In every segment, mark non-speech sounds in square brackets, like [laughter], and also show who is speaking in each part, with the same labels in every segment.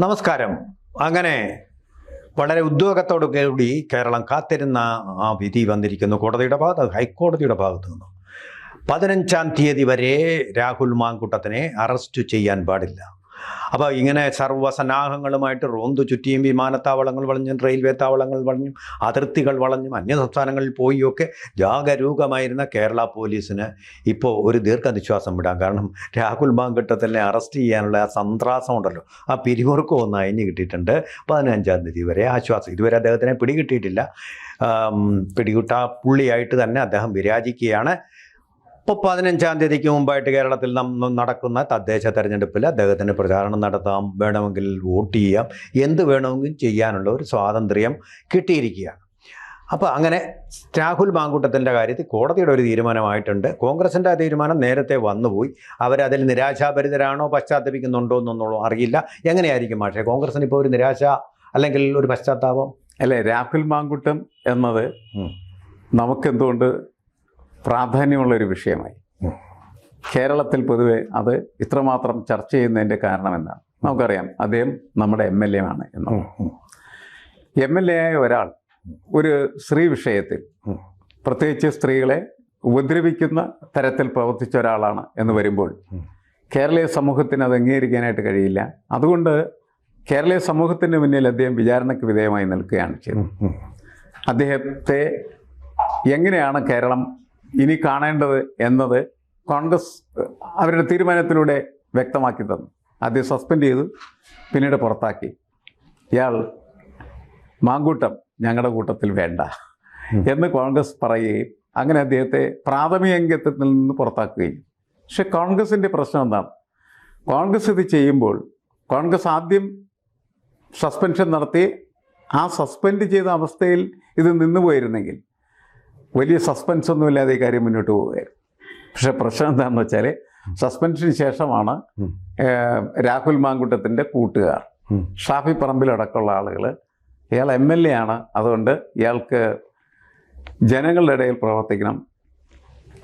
Speaker 1: നമസ്കാരം. അങ്ങനെ വളരെ ഉദ്യോഗത്തോടു കൂടി കേരളം കാത്തിരുന്ന ആ വിധി വന്നിരിക്കുന്നു. കോടതിയുടെ ഭാഗത്ത് ഹൈക്കോടതിയുടെ ഭാഗത്ത് നിന്ന്. പതിനഞ്ചാം തീയതി വരെ രാഹുൽ മാങ്കുട്ടത്തിനെ അറസ്റ്റ് ചെയ്യാൻ പാടില്ല. അപ്പോൾ ഇങ്ങനെ സർവസന്നാഹങ്ങളുമായിട്ട് റോന്തു ചുറ്റിയും വിമാനത്താവളങ്ങൾ വളഞ്ഞും റെയിൽവേ താവളങ്ങൾ വളഞ്ഞും അതിർത്തികൾ വളഞ്ഞും അന്യ സംസ്ഥാനങ്ങളിൽ പോയിയൊക്കെ ജാഗരൂകമായിരുന്ന കേരള പോലീസിന് ഇപ്പോൾ ഒരു ദീർഘനിശ്വാസം വിടാം. കാരണം രാഹുൽ മാങ്കട്ടത്തിനെ അറസ്റ്റ് ചെയ്യാനുള്ള ആ സന്ത്രാസം ഉണ്ടല്ലോ. ആ പിരിമുറുക്കം ഒന്ന് അയഞ്ഞു കിട്ടിയിട്ടുണ്ട് പതിനഞ്ചാം തീയതി വരെ. ആശ്വാസം. ഇതുവരെ അദ്ദേഹത്തിനെ പിടികിട്ടിയിട്ടില്ല. പിടികിട്ടാ പുള്ളിയായിട്ട് തന്നെ അദ്ദേഹം വിരാജിക്കുകയാണ്. പതിനഞ്ചാം തീയതിക്ക് മുമ്പായിട്ട് കേരളത്തിൽ നം നടക്കുന്ന തദ്ദേശ തെരഞ്ഞെടുപ്പിൽ അദ്ദേഹത്തിന് പ്രചാരണം നടത്താം വേണമെങ്കിൽ വോട്ട് ചെയ്യാം എന്ത് വേണമെങ്കിലും ചെയ്യാനുള്ള ഒരു സ്വാതന്ത്ര്യം കിട്ടിയിരിക്കുകയാണ്. അപ്പോൾ അങ്ങനെ രാഹുൽ മാങ്കൂട്ടത്തിന്റെ കാര്യത്തിൽ കോടതിയുടെ ഒരു തീരുമാനമായിട്ടുണ്ട്. കോൺഗ്രസിന്റെ ആ തീരുമാനം നേരത്തെ വന്നുപോയി. അവരതിൽ നിരാശാഭരിതരാണോ പശ്ചാത്തപിക്കുന്നുണ്ടോ എന്നൊന്നും അറിയില്ല. എങ്ങനെയായിരിക്കും പക്ഷേ കോൺഗ്രസിന് ഇപ്പോൾ ഒരു നിരാശ അല്ലെങ്കിൽ ഒരു പശ്ചാത്താപം?
Speaker 2: അല്ലേ രാഹുൽ മാങ്കുട്ടം എന്നത്. നമുക്കെന്തുകൊണ്ട് പ്രാധാന്യമുള്ളൊരു വിഷയമായി. കേരളത്തിൽ പൊതുവെ അത് ഇത്രമാത്രം ചർച്ച ചെയ്യുന്നതിന്റെ കാരണം എന്താണ് നമുക്കറിയാം അദ്ദേഹം നമ്മുടെ എം എൽ എ ആണ് എന്ന്. എം എൽ എ ആയ ഒരാൾ ഒരു സ്ത്രീ വിഷയത്തിൽ പ്രത്യേകിച്ച് സ്ത്രീകളെ ഉപദ്രവിക്കുന്ന തരത്തിൽ പ്രവർത്തിച്ച ഒരാളാണ് എന്ന് വരുമ്പോൾ കേരളീയ സമൂഹത്തിന് അത് അംഗീകരിക്കാനായിട്ട് കഴിയില്ല. അതുകൊണ്ട് കേരളീയ സമൂഹത്തിന് മുന്നിൽ അദ്ദേഹം വിചാരണയ്ക്ക് വിധേയമായി നിൽക്കുകയാണ് ചെയ്തത്. അദ്ദേഹത്തെ എങ്ങനെയാണ് കേരളം ഇനി കാണേണ്ടത് എന്നത് കോൺഗ്രസ് അവരുടെ തീരുമാനത്തിലൂടെ വ്യക്തമാക്കി തന്നു. ആദ്യം സസ്പെൻഡ് ചെയ്തു പിന്നീട് പുറത്താക്കി. ഇയാൾ മാങ്കൂട്ടം ഞങ്ങളുടെ കൂട്ടത്തിൽ വേണ്ട എന്ന് കോൺഗ്രസ് പറയുകയും അങ്ങനെ അദ്ദേഹത്തെ പ്രാഥമിക അംഗത്വത്തിൽ നിന്ന് പുറത്താക്കുകയും. പക്ഷെ കോൺഗ്രസിന്റെ പ്രശ്നം എന്താണ്? കോൺഗ്രസ് ഇത് ചെയ്യുമ്പോൾ കോൺഗ്രസ് ആദ്യം സസ്പെൻഷൻ നടത്തി ആ സസ്പെൻഡ് ചെയ്ത അവസ്ഥയിൽ ഇത് നിന്നു പോയിരുന്നെങ്കിൽ വലിയ സസ്പെൻസ് ഒന്നുമില്ലാതെ ഈ കാര്യം മുന്നോട്ട് പോവുകയായിരുന്നു പക്ഷേ പ്രശ്നം എന്താണെന്ന് വെച്ചാൽ സസ്പെൻഷന് ശേഷമാണ് രാഹുൽ മാങ്കുട്ടത്തിന്റെ കൂട്ടുകാർ. ഷാഫി പറമ്പിലടക്കമുള്ള ആളുകൾ ഇയാൾ എം എൽ എ ആണ്. അതുകൊണ്ട് ഇയാൾക്ക് ജനങ്ങളുടെ ഇടയിൽ പ്രവർത്തിക്കണം.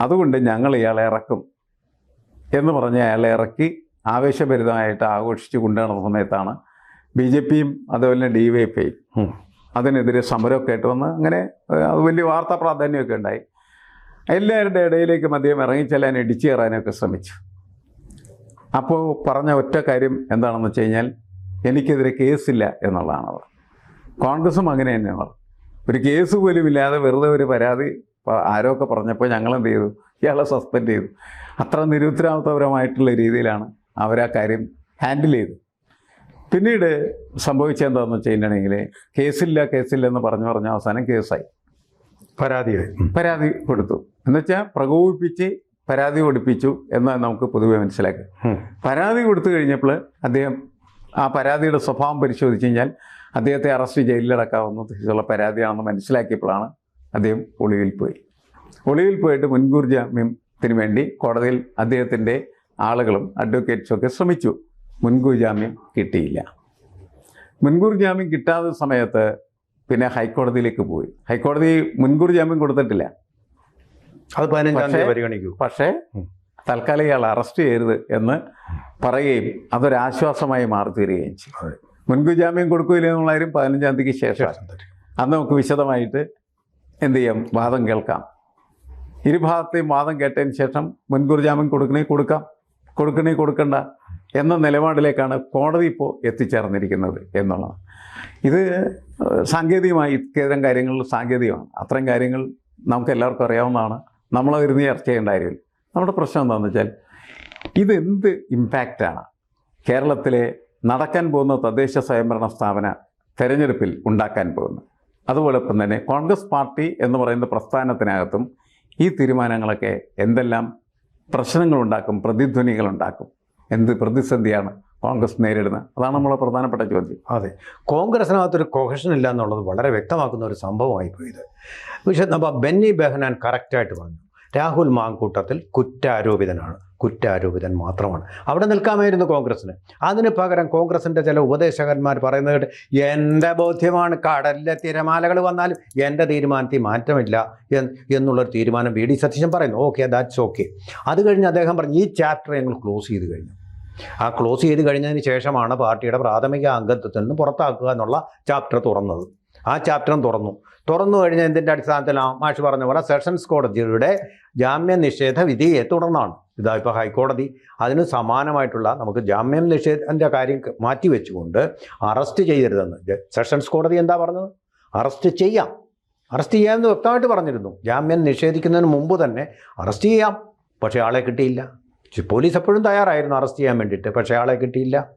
Speaker 2: അതുകൊണ്ട് ഞങ്ങൾ ഇയാളെ ഇറക്കും എന്ന് പറഞ്ഞ് അയാളെ ഇറക്കി ആവേശഭരിതമായിട്ട് ആഘോഷിച്ച് കൊണ്ടുനടന്ന സമയത്താണ് ബി ജെ പിയും അതുപോലെ തന്നെ ഡി വൈ
Speaker 1: ഉം.
Speaker 2: അതിനെതിരെ സമരമൊക്കെ ആയിട്ട് വന്ന് അങ്ങനെ അത് വലിയ വാർത്താ പ്രാധാന്യമൊക്കെ ഉണ്ടായി. എല്ലാവരുടെ ഇടയിലേക്ക് മദ്യം ഇറങ്ങിച്ചെല്ലാൻ ഇടിച്ചു കയറാനൊക്കെ ശ്രമിച്ചു. അപ്പോൾ പറഞ്ഞ ഒറ്റ കാര്യം എന്താണെന്ന് വെച്ച് കഴിഞ്ഞാൽ എനിക്കെതിരെ കേസില്ല എന്നുള്ളതാണ് അവർ. കോൺഗ്രസും അങ്ങനെ തന്നെയാണ് ഒരു കേസ് പോലും ഇല്ലാതെ വെറുതെ ഒരു പരാതി ആരൊക്കെ പറഞ്ഞപ്പോൾ ഞങ്ങൾ എന്ത് ചെയ്തു? ഇയാളെ സസ്പെൻഡ് ചെയ്തു. അത്ര നിരുത്തരാവത്തപരമായിട്ടുള്ള രീതിയിലാണ് അവരാ കാര്യം ഹാൻഡിൽ ചെയ്തു പിന്നീട് സംഭവിച്ചെന്താണെന്ന് വെച്ച് കഴിഞ്ഞിട്ടുണ്ടെങ്കിൽ കേസില്ല കേസില്ല എന്ന് പറഞ്ഞു പറഞ്ഞ അവസാനം കേസായി.
Speaker 1: പരാതിയായി. ഉം.
Speaker 2: പരാതി കൊടുത്തു. എന്നുവെച്ചാൽ പ്രകോപിപ്പിച്ച് പരാതി കൊടുപ്പിച്ചു എന്ന് നമുക്ക് പൊതുവെ മനസ്സിലാക്കുക പരാതി കൊടുത്തു കഴിഞ്ഞപ്പോൾ അദ്ദേഹം ആ പരാതിയുടെ സ്വഭാവം പരിശോധിച്ച് കഴിഞ്ഞാൽ അദ്ദേഹത്തെ അറസ്റ്റ് ജയിലിലടക്കാവുന്ന തിരിച്ചുള്ള പരാതിയാണെന്ന് മനസ്സിലാക്കിയപ്പോഴാണ് അദ്ദേഹം ഒളിവിൽ പോയി. ഒളിവിൽ പോയിട്ട് മുൻകൂർ ജാമ്യത്തിന് വേണ്ടി കോടതിയിൽ അദ്ദേഹത്തിന്റെ ആളുകളും അഡ്വക്കേറ്റ്സും ഒക്കെ ശ്രമിച്ചു. മുൻകൂർ ജാമ്യം കിട്ടിയില്ല. മുൻകൂർ ജാമ്യം കിട്ടാത്ത സമയത്ത് പിന്നെ ഹൈക്കോടതിയിലേക്ക് പോയി. ഹൈക്കോടതി മുൻകൂർ ജാമ്യം കൊടുത്തിട്ടില്ല.
Speaker 1: അത് പതിനഞ്ചാം തീയതി പരിഗണിക്കൂ.
Speaker 2: പക്ഷേ. തൽക്കാലം ഇയാൾ അറസ്റ്റ് ചെയ്യരുത് എന്ന് പറയുകയും അതൊരാശ്വാസമായി മാറി തീരുകയും ചെയ്യും മുൻകൂർ ജാമ്യം കൊടുക്കില്ല എന്നുള്ളതും പതിനഞ്ചാം തീയതിക്ക് ശേഷം അന്ന് നമുക്ക് വിശദമായിട്ട് എന്ത് ചെയ്യാം? വാദം കേൾക്കാം. ഇരുഭാഗത്തെയും വാദം കേട്ടതിന് ശേഷം മുൻകൂർ ജാമ്യം കൊടുക്കണേ കൊടുക്കാം. കൊടുക്കണേ കൊടുക്കണ്ട. എന്ന നിലപാടിലേക്കാണ് കോടതി ഇപ്പോൾ എത്തിച്ചേർന്നിരിക്കുന്നത് എന്നുള്ളത് ഇത് സാങ്കേതികമായി ഇത്തരം കാര്യങ്ങൾ സാങ്കേതികമാണ്. അത്തരം കാര്യങ്ങൾ നമുക്ക് എല്ലാവർക്കും അറിയാവുന്നതാണ്. നമ്മളതിരുന്ന് ചർച്ച ചെയ്യേണ്ട കാര്യമില്ല നമ്മുടെ പ്രശ്നം എന്താണെന്ന് വെച്ചാൽ ഇതെന്ത് ഇമ്പാക്റ്റാണ് കേരളത്തിലെ നടക്കാൻ പോകുന്ന തദ്ദേശ സ്വയംഭരണ സ്ഥാപന തെരഞ്ഞെടുപ്പിൽ ഉണ്ടാക്കാൻ പോകുന്നത്. അതുപോലൊപ്പം തന്നെ കോൺഗ്രസ് പാർട്ടി എന്ന് പറയുന്ന പ്രസ്ഥാനത്തിനകത്തും ഈ തീരുമാനങ്ങളൊക്കെ എന്തെല്ലാം പ്രശ്നങ്ങളുണ്ടാക്കും പ്രതിധ്വനികളുണ്ടാക്കും. എന്ത് പ്രതിസന്ധിയാണ് കോൺഗ്രസ് നേരിടുന്നത്? അതാണ് നമ്മളെ പ്രധാനപ്പെട്ട ചോദ്യം.
Speaker 1: അതെ. കോൺഗ്രസിനകത്തൊരു കൊഹഷൻ ഇല്ല എന്നുള്ളത് വളരെ വ്യക്തമാക്കുന്ന ഒരു സംഭവമായി പോയത്. പക്ഷേ നമ്മൾ ബെന്നി ബെഹനാൻ കറക്റ്റായിട്ട് പറഞ്ഞു. രാഹുൽ മാങ്കൂട്ടത്തിൽ കുറ്റാരോപിതനാണ്. കുറ്റാരോപിതൻ മാത്രമാണ്. അവിടെ നിൽക്കാമായിരുന്നു കോൺഗ്രസ്സിന്. അതിന് പകരം കോൺഗ്രസിന്റെ ചില ഉപദേശകന്മാർ പറയുന്നത് കേട്ട് എന്റെ ബോധ്യമാണ് കടലിലെ തിരമാലകൾ വന്നാലും എന്റെ തീരുമാനത്തിൽ മാറ്റമില്ല എന്ന് എന്നുള്ളൊരു തീരുമാനം വി ഡി സതീശൻ പറയുന്നു. Okay that's okay. അത് കഴിഞ്ഞ് അദ്ദേഹം പറഞ്ഞു ഈ ചാപ്റ്റർ ഞങ്ങൾ ക്ലോസ് ചെയ്ത് കഴിഞ്ഞു. ആ ക്ലോസ് ചെയ്ത് കഴിഞ്ഞതിന് ശേഷമാണ് പാർട്ടിയുടെ പ്രാഥമിക അംഗത്വത്തിൽ നിന്ന് പുറത്താക്കുക എന്നുള്ള ചാപ്റ്റർ തുറന്നത്. ആ ചാപ്റ്ററും തുറന്നു. തുറന്നു കഴിഞ്ഞ എന്തിന്റെ അടിസ്ഥാനത്തിലാണ് മാഷ് പറഞ്ഞ പോലെ സെഷൻസ് കോടതിയുടെ ജാമ്യ നിഷേധ വിധിയെ തുടർന്നാണ്. ഇതാ ഇപ്പോൾ ഹൈക്കോടതി അതിന് സമാനമായിട്ടുള്ള നമുക്ക് ജാമ്യം നിഷേധന്റെ കാര്യം മാറ്റി വെച്ചുകൊണ്ട് അറസ്റ്റ് ചെയ്യരുതെന്ന്. സെഷൻസ് കോടതി എന്താ പറഞ്ഞത്? അറസ്റ്റ് ചെയ്യാം. അറസ്റ്റ് ചെയ്യാമെന്ന് വ്യക്തമായിട്ട് പറഞ്ഞിരുന്നു. ജാമ്യം നിഷേധിക്കുന്നതിന് മുമ്പ് തന്നെ അറസ്റ്റ് ചെയ്യാം. പക്ഷേ ആളെ കിട്ടിയില്ല. പോലീസ് എപ്പോഴും തയ്യാറായിരുന്നു അറസ്റ്റ് ചെയ്യാൻ വേണ്ടിയിട്ട് പക്ഷേ ആളെ കിട്ടിയില്ല.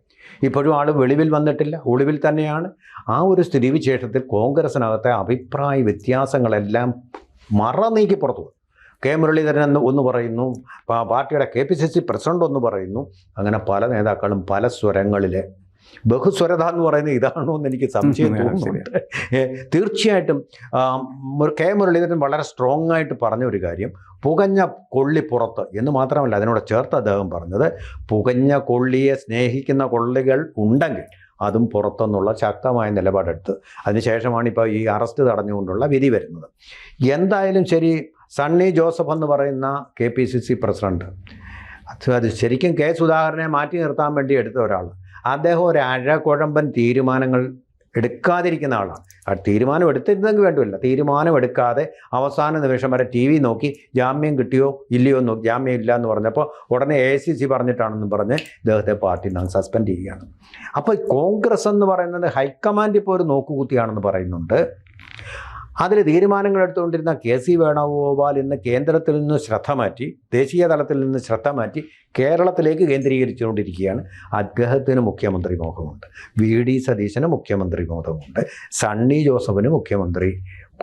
Speaker 1: ഇപ്പോഴും ആൾ വെളിവിൽ വന്നിട്ടില്ല ഒളിവിൽ തന്നെയാണ്. ആ ഒരു സ്ഥിതിവിശേഷത്തിൽ കോൺഗ്രസിനകത്തെ അഭിപ്രായ വ്യത്യാസങ്ങളെല്ലാം മറ നീക്കി പുറത്തു. കെ മുരളീധരൻ എന്ന് ഒന്ന് പറയുന്നു പാർട്ടിയുടെ K P C C president ഒന്ന് പറയുന്നു. അങ്ങനെ പല നേതാക്കളും പല സ്വരങ്ങളിലെ. ബഹുസ്വരത എന്ന് പറയുന്നത് ഇതാണോ എന്ന് എനിക്ക് സംശയം തോന്നുന്നുണ്ട്. തീർച്ചയായിട്ടും കെ മുരളീധരൻ വളരെ സ്ട്രോങ് ആയിട്ട് പറഞ്ഞ ഒരു കാര്യം പുകഞ്ഞ കൊള്ളി പുറത്ത് എന്ന് മാത്രമല്ല അതിനോട് ചേർത്ത് അദ്ദേഹം പറഞ്ഞത് പുകഞ്ഞ കൊള്ളിയെ സ്നേഹിക്കുന്ന കൊള്ളികൾ ഉണ്ടെങ്കിൽ അതും പുറത്തുനിന്നുള്ള ശക്തമായ നിലപാടെടുത്ത് അതിനുശേഷമാണ് ഇപ്പോൾ ഈ അറസ്റ്റ് തടഞ്ഞുകൊണ്ടുള്ള വിധി വരുന്നത്. എന്തായാലും ശരി സണ്ണി ജോസഫ് എന്ന് പറയുന്ന K P C C president. അത് ശരിക്കും കെ സുധാകരനെ മാറ്റി നിർത്താൻ വേണ്ടി എടുത്ത ഒരാൾ. അദ്ദേഹം ഒരു അഴകുഴമ്പൻ തീരുമാനങ്ങൾ എടുക്കാതിരിക്കുന്ന ആളാണ്. ആ തീരുമാനം എടുത്തിരുന്നെങ്കിൽ വേണ്ടില്ല. തീരുമാനം എടുക്കാതെ അവസാന നിമിഷം വരെ ടി വി നോക്കി ജാമ്യം കിട്ടിയോ ഇല്ലയോ എന്ന് ജാമ്യം ഇല്ല എന്ന് പറഞ്ഞപ്പോൾ ഉടനെ എ സി സി പറഞ്ഞിട്ടാണെന്ന് പറഞ്ഞ് ഇദ്ദേഹത്തെ പാർട്ടി നാം സസ്പെൻഡ് ചെയ്യുകയാണ്. അപ്പോൾ കോൺഗ്രസ് എന്ന് പറയുന്നത് ഹൈക്കമാൻഡ് ഇപ്പോൾ ഒരു നോക്കുകുത്തിയാണെന്ന് പറയുന്നുണ്ട്. അതിൽ തീരുമാനങ്ങൾ എടുത്തുകൊണ്ടിരുന്ന കെ സി വേണുഗോപാൽ ഇന്ന് കേന്ദ്രത്തിൽ നിന്ന് ശ്രദ്ധ മാറ്റി ദേശീയ തലത്തിൽ നിന്ന് ശ്രദ്ധ മാറ്റി കേരളത്തിലേക്ക് കേന്ദ്രീകരിച്ചുകൊണ്ടിരിക്കുകയാണ്. അദ്ദേഹത്തിന് മുഖ്യമന്ത്രി മോഹമുണ്ട്. വി. ഡി. സതീശന് മുഖ്യമന്ത്രി മോഹമുണ്ട് സണ്ണി ജോസഫിന് മുഖ്യമന്ത്രി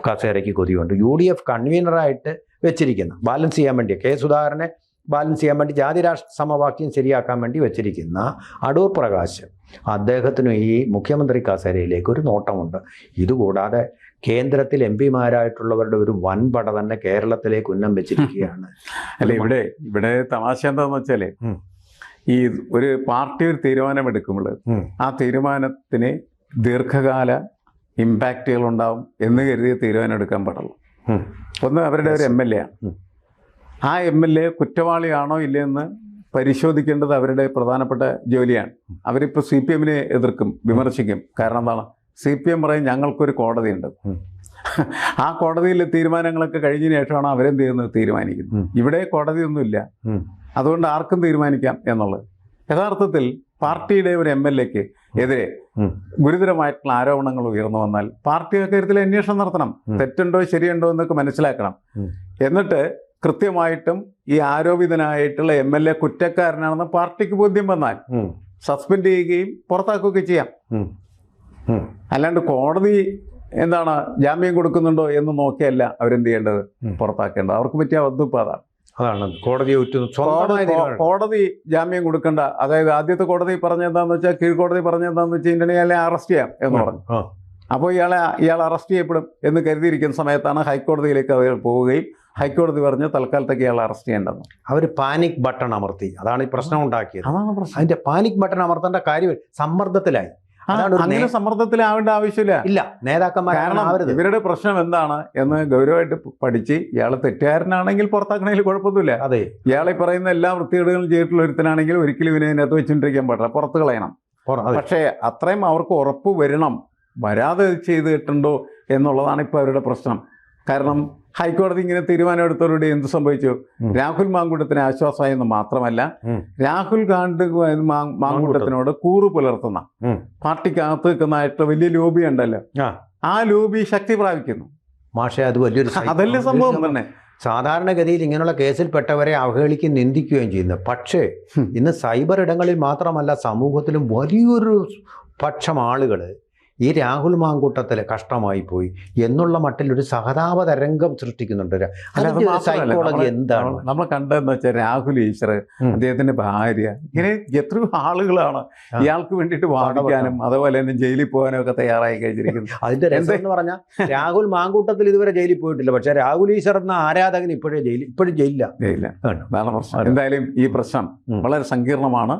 Speaker 1: കസേരയ്ക്ക് കൊതിയുണ്ട്. യു ഡി എഫ് കൺവീനറായിട്ട് വെച്ചിരിക്കുന്ന. ബാലൻസ് ചെയ്യാൻ വേണ്ടി കെ സുധാകരനെ ബാലൻസ് ചെയ്യാൻ വേണ്ടി ജാതിരാഷ്ട്ര സമവാക്യം ശരിയാക്കാൻ വേണ്ടി വെച്ചിരിക്കുന്ന അടൂർ പ്രകാശ് അദ്ദേഹത്തിനും ഈ മുഖ്യമന്ത്രി കസേരയിലേക്ക് ഒരു നോട്ടമുണ്ട്. ഇതുകൂടാതെ കേന്ദ്രത്തിൽ എം പിമാരായിട്ടുള്ളവരുടെ ഒരു വൻപട തന്നെ കേരളത്തിലേക്ക് ഉന്നം വെച്ചിരിക്കുകയാണ്. [laughs]
Speaker 2: അല്ല ഇവിടെ ഇവിടെ തമാശ എന്താന്ന്
Speaker 1: വെച്ചാൽ
Speaker 2: ഈ ഒരു പാർട്ടി ഒരു തീരുമാനം
Speaker 1: എടുക്കുമ്പോൾ
Speaker 2: ആ തീരുമാനത്തിന് ദീർഘകാല ഇമ്പാക്റ്റുകൾ ഉണ്ടാവും എന്ന് കരുതി തീരുമാനം എടുക്കാൻ പാടുള്ളൂ. ഒന്ന് അവരുടെ ഒരു എം എൽ എ ആണ്. ആ എം എൽ എ കുറ്റവാളിയാണോ ഇല്ലയെന്ന് പരിശോധിക്കേണ്ടത് അവരുടെ പ്രധാനപ്പെട്ട ജോലിയാണ്. അവരിപ്പോൾ സി പി എമ്മിനെ എതിർക്കും വിമർശിക്കും. കാരണം എന്താണ്? സി പി എം പറയും ഞങ്ങൾക്കൊരു കോടതിയുണ്ട്. ആ കോടതിയിലെ തീരുമാനങ്ങളൊക്കെ കഴിഞ്ഞതിന് ശേഷമാണ് അവരെന്ത് ചെയ്യുന്നത് തീരുമാനിക്കുന്നത്. ഇവിടെ കോടതിയൊന്നുമില്ല. അതുകൊണ്ട് ആർക്കും തീരുമാനിക്കാം എന്നുള്ളത് യഥാർത്ഥത്തിൽ പാർട്ടിയുടെ ഒരു എം എൽ എക്ക് എതിരെ. ഗുരുതരമായിട്ടുള്ള ആരോപണങ്ങൾ ഉയർന്നു വന്നാൽ പാർട്ടി അക്കാര്യത്തിൽ അന്വേഷണം നടത്തണം. തെറ്റുണ്ടോ ശരിയുണ്ടോ എന്നൊക്കെ മനസ്സിലാക്കണം എന്നിട്ട് കൃത്യമായിട്ടും ഈ ആരോപിതനായിട്ടുള്ള എം എൽ എ കുറ്റക്കാരനാണെന്ന് പാർട്ടിക്ക് ബോധ്യം വന്നാൽ സസ്പെൻഡ് ചെയ്യുകയും പുറത്താക്കുകയൊക്കെ ചെയ്യാം. അല്ലാണ്ട് കോടതി എന്താണ് ജാമ്യം കൊടുക്കുന്നുണ്ടോ എന്ന് നോക്കിയല്ല അവരെന്ത് ചെയ്യേണ്ടത്? പുറത്താക്കേണ്ടത്. അവർക്ക് പറ്റിയ വസ്തുപ്പ് അതാണ്.
Speaker 1: അതാണ്.
Speaker 2: കോടതി- കോടതി ജാമ്യം കൊടുക്കണ്ട. അതായത് ആദ്യത്തെ കോടതി പറഞ്ഞെന്താന്ന് വെച്ചാൽ കീഴ്ക്കോടതി പറഞ്ഞെന്താന്ന് വെച്ചാൽ ഇയാളെ അറസ്റ്റ് ചെയ്യാം എന്ന് പറഞ്ഞു. അപ്പോൾ ഇയാളെ ഇയാൾ അറസ്റ്റ് ചെയ്യപ്പെടും എന്ന് കരുതിയിരിക്കുന്ന സമയത്താണ് ഹൈക്കോടതിയിലേക്ക് അവർ പോവുകയും ഹൈക്കോടതി പറഞ്ഞ് തൽക്കാലത്തേക്ക് ഇയാൾ അറസ്റ്റ് ചെയ്യേണ്ടെന്ന്
Speaker 1: അവർ പാനിക് ബട്ടൺ അമർത്തി. അതാണ് ഈ പ്രശ്നം ഉണ്ടാക്കിയത്.
Speaker 2: അതാണ് പ്രശ്നം.
Speaker 1: അതിന്റെ പാനിക് ബട്ടൺ അമർത്തേണ്ട കാര്യം സമ്മർദ്ദത്തിലായി.
Speaker 2: അങ്ങനെ സമ്മർദ്ദത്തിലാവേണ്ട ആവശ്യമില്ല.
Speaker 1: ഇല്ല നേതാക്കന്മാർ
Speaker 2: കാരണം ഇവരുടെ പ്രശ്നം എന്താണ് എന്ന് ഗൗരവമായിട്ട് പഠിച്ച് ഇയാളെ തെറ്റുകാരനാണെങ്കിൽ പുറത്താക്കണെങ്കിൽ കുഴപ്പമൊന്നുമില്ല.
Speaker 1: അതെ.
Speaker 2: ഇയാളെ പറയുന്ന എല്ലാ വൃത്തികേടുകളും ചെയ്തിട്ടുള്ള ഒരുത്തനാണെങ്കിൽ ഒരിക്കലും ഇവനെ അതിനകത്ത് വെച്ചുകൊണ്ടിരിക്കാൻ പാടില്ല. പുറത്ത് കളയണം. പക്ഷേ അത്രയും അവർക്ക് ഉറപ്പ് വരണം. വരാതെ ചെയ്ത് ചെയ്തിട്ടുണ്ടോ എന്നുള്ളതാണ് ഇപ്പോൾ അവരുടെ പ്രശ്നം. കാരണം ഹൈക്കോടതി ഇങ്ങനെ തീരുമാനമെടുത്തോടുകൂടി എന്ത് സംഭവിച്ചു. രാഹുൽ മാങ്കൂട്ടത്തിന് ആശ്വാസമായെന്ന് മാത്രമല്ല രാഹുൽ ഗാന്ധി മാങ്കൂട്ടത്തിനോട് കൂറു പുലർത്തുന്ന. പാർട്ടിക്കകത്ത് നിൽക്കുന്നതായിട്ടുള്ള വലിയ ലോബി ഉണ്ടല്ലോ.
Speaker 1: ആ.
Speaker 2: ലോബി ശക്തി പ്രാപിക്കുന്നു.
Speaker 1: മാഷെ അത് വലിയൊരു അതല്ല [laughs]
Speaker 2: അതല്ലേ സംഭവം തന്നെ.
Speaker 1: സാധാരണഗതിയിൽ ഇങ്ങനെയുള്ള കേസിൽപ്പെട്ടവരെ അവഹേളിക്കുകയും നിന്ദിക്കുകയും ചെയ്യുന്നു. പക്ഷേ ഇന്ന് സൈബർ ഇടങ്ങളിൽ മാത്രമല്ല സമൂഹത്തിലും വലിയൊരു പക്ഷം ആളുകൾ ഈ രാഹുൽ മാങ്കൂട്ടത്തിൽ കഷ്ടമായി പോയി എന്നുള്ള മട്ടിൽ ഒരു സഹതാപ തരംഗം സൃഷ്ടിക്കുന്നുണ്ട്. സൈക്കോളജി എന്താണ്?
Speaker 2: നമ്മൾ- കണ്ടതെന്ന് വെച്ചാൽ രാഹുൽ ഈശ്വർ അദ്ദേഹത്തിന്റെ ഭാര്യ ഇങ്ങനെ എത്രയോ ആളുകളാണ് ഇയാൾക്ക് വേണ്ടിട്ട് വാദിക്കാനും അതുപോലെ തന്നെ ജയിലിൽ പോകാനും ഒക്കെ തയ്യാറായി കഴിഞ്ഞിരിക്കുന്നു. [laughs]
Speaker 1: അതിന്റെ രസം എന്ന് പറഞ്ഞാൽ രാഹുൽ മാങ്കൂട്ടത്തിൽ ഇതുവരെ ജയിലിൽ പോയിട്ടില്ല. പക്ഷെ രാഹുൽ ഈശ്വർ എന്ന ആരാധകൻ ഇപ്പോഴേ ജയിലിൽ ഇപ്പോഴും ജയിലില്ല.
Speaker 2: ജയിലില്ല. എന്തായാലും ഈ പ്രശ്നം വളരെ സങ്കീർണമാണ്.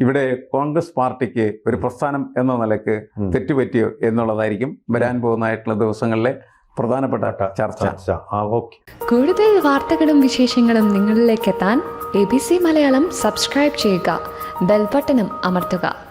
Speaker 2: ഇവിടെ കോൺഗ്രസ് പാർട്ടിക്ക് ഒരു പ്രസ്ഥാനം എന്ന
Speaker 1: നിലയ്ക്ക്.
Speaker 2: തെറ്റുപറ്റിയോ എന്നുള്ളതായിരിക്കും വരാൻ പോകുന്നതായിട്ടുള്ള ദിവസങ്ങളിലെ പ്രധാനപ്പെട്ട ചർച്ച.
Speaker 1: ചർച്ച. ആ ഓക്കെ.
Speaker 3: കൂടുതൽ വാർത്തകളും വിശേഷങ്ങളും നിങ്ങളിലേക്ക് എത്താൻ A B C Malayalam subscribe ചെയ്യുക. ബെൽബട്ടനും അമർത്തുക.